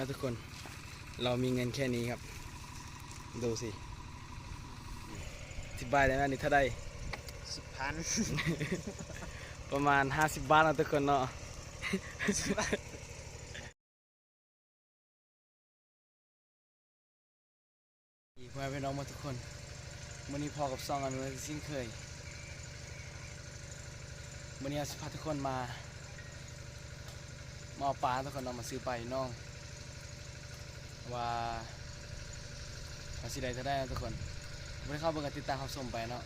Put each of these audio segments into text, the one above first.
นะทุกคน เรามีเงินแค่นี้ครับ ดูสิสิบบาทได้ไหมนี่ถ้าได้สิบพันประมาณ50บาทนะทุกคนเนาะอีกพ่อแม่พี่น้องหมาทุกคนวันนี้พอกับซองกันเลยสิ้นเคยวันนี้เอาสิพาทุกคนมามาเอาปลาทุกคนเอามาซื้อไปน้อง ว่าว่าสิได้จะได้นะทุกคนไม่ได้เข้าเบิ่งกันติดตามเขาส่งไปเนาะ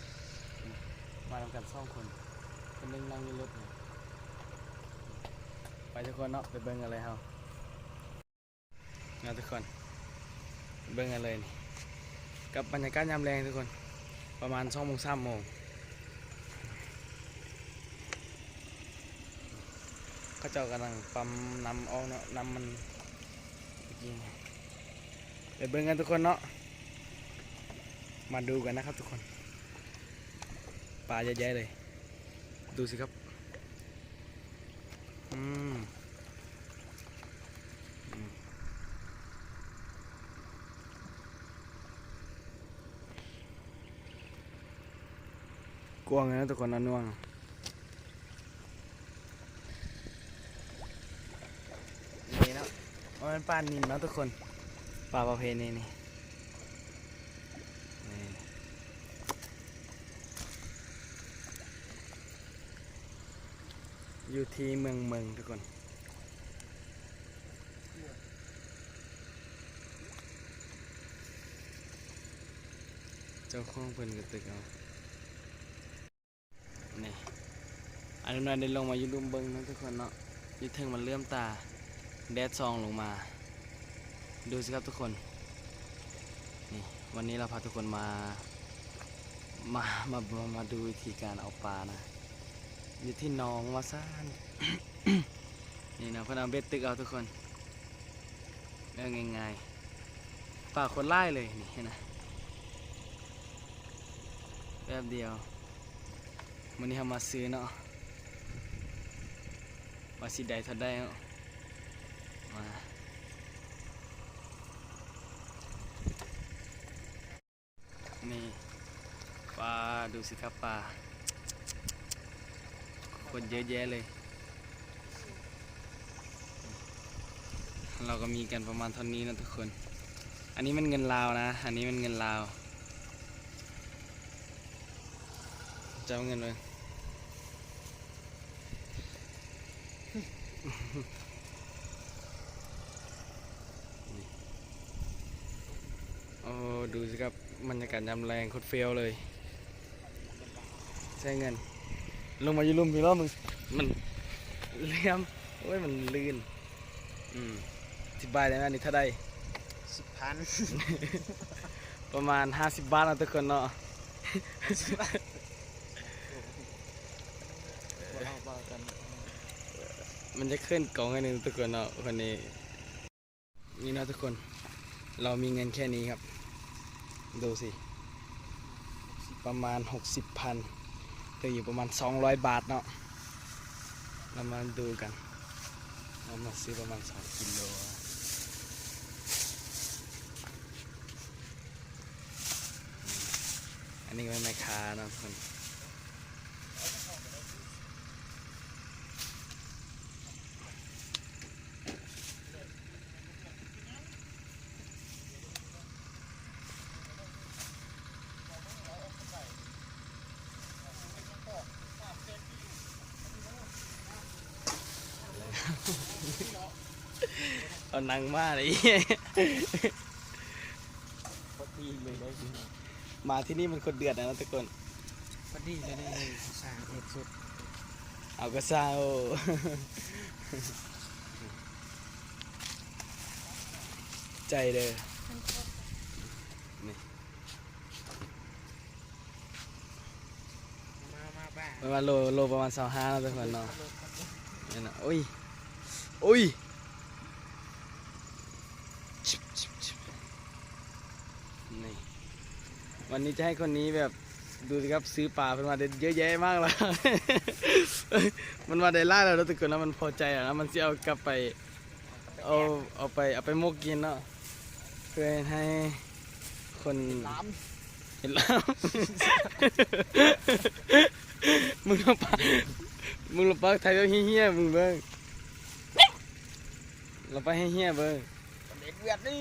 มาทำกันสองคนคนนึงนั่งอยู่รถเนี่ยไปทุกคนเนาะไปเบิ่งกันเลยเฮาเนาะทุกคนเบิ่งกันเลยนี่กับบรรยากาศยามแรงทุกคนประมาณสองโมงสามโมงเขาเจ้ากำลังปั๊มน้ำออกเนาะน้ำมันเมื่อ กี้นี่ไปเบิ่งกันทุกคนเนาะ มาดูกันนะครับทุกคน ปลาเยอะแยะเลย ดูสิครับอืมอืมกวงนะทุกคนนะน่วงนี่เนาะมันเป็นปลานินเนาะทุกคน ปลาประเภทนี้นี่นี่อยู่ที่เมืองเมืองทุกคนเจ้าของเพิ่นก็ตึกเอานี่อันนั้นได้ลงมาอยู่รุมเบิงนะทุกคนเนาะยี่เทิงมันเลื่อมตา แดดซองลงมา ดูสิครับทุกคนนี่วันนี้เราพาทุกคนมามามามามาดูวิธีการเอาปลานะอยู่ที่หนองวาซ่านนี่นะเพื่อนเอาเบ็ดตึกเอาทุกคนเรื่องง่ายๆปลาคนไล่เลยนี่เห็นนะแป๊บเดียววันนี้เรามาซื้อเนาะว่าสิได้เท่าได้เนาะมา นี่ปลา ดูสิครับปลาคนเยอะแยะเลย เราก็มีกันประมาณเท่านี้นะทุกคน อันนี้มันเงินลาวนะ อันนี้มันเงินลาวจะเอาเงินเลยโอ้ดูสิครับบรรยากาศยามแรงโคตรเฟี้ยวเลย ใช้เงิน ลงมาอยู่ลุ่มพี่รอบมึงมันเลี่ยมโอ้ยมันลื่น อืมสิบบาทได้ไหมนี่ถ้าได้สิบพันประมาณ50บาทนะทุกคนเนาะเราบอกกันมันจะขึ้นกล่องให้หนึ่งทุกคนเนาะคนนี้นี่นะทุกคน เรามีเงินแค่นี้ครับ ดูสิ ประมาณ 60พัน ก็อยู่ประมาณ 200 บาทเนาะเรามาดูกันเรามาซื้อประมาณ 2 กิโลอันนี้เป็นแม่ค้านาะทุกคน เอานังมาเลยพอดีเลยได้มาที่นี่มันคนเดือดนะทุกคนพอดีเลยได้สามเอ็ดสุด เอาก็ซ่าโอใจเด้อมามาบ้าประมาณโลโลประมาณสองห้าทุกคนเนาะนี่นะโอ้ย อ้ยชิบชิบชิบนี่วันนี้จะให้คนนี้แบบดูสิครับซื้อปลาเป็นมาได้เยอะแยะมากเลยมันมาได้ล่าแล้วทุกคนนะมันพอใจอะนะมันจะเอากลับไปเอาเอาไปเอาไปมกกินเนาะเพื่อให้คนล้ามเห็นแล้วมึงลงไปมึงลงไปไทยแบบเฮี้ยๆมึงเบิ่ง ลงไปให้เฮี้ยเบิ่งเด็กเวียดนี่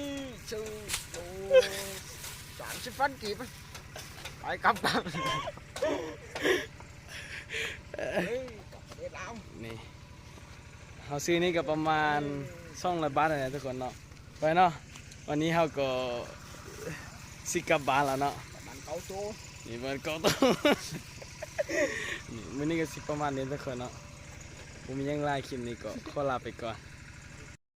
ชื่อโอ้สามสิบฟันกีบไปกลับกันเฮ้ยเด็กล้ามนี่เขาซื้อนี่ก็ประมาณสองร้อยบาทนะทุกคนเนาะไปเนาะวันนี้เขาก็สิกลับบ้านแล้วเนาะมันเกาโตนี่มันก็ต้องนี่มื้อนี้ก็สิประมาณนี้ทุกคนเนาะผมยังไลายคลิปนี้ก็ขอลาไปก่อน